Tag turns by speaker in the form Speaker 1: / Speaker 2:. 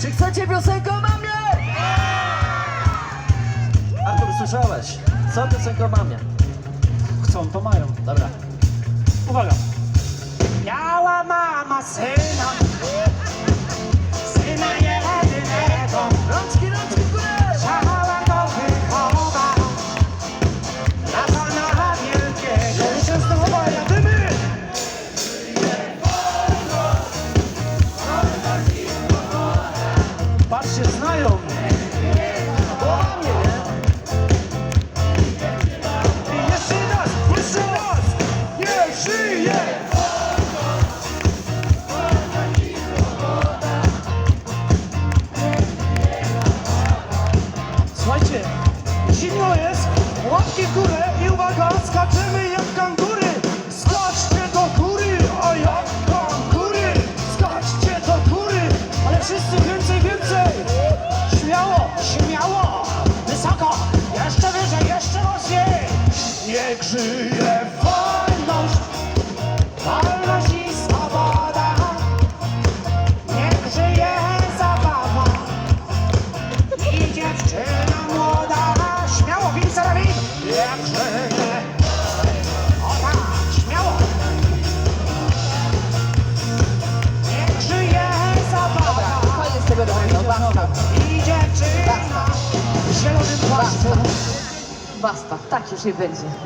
Speaker 1: Czy chcecie piosenkę o mnie? Artur, słyszałeś? Co piosenkę o mamie?
Speaker 2: Chcą, to mają.
Speaker 1: Dobra.
Speaker 2: Uwaga. Miała mama syna. Słuchajcie, zimno jest, łapki w. niech żyje wolność!
Speaker 3: basta, tak już nie będzie.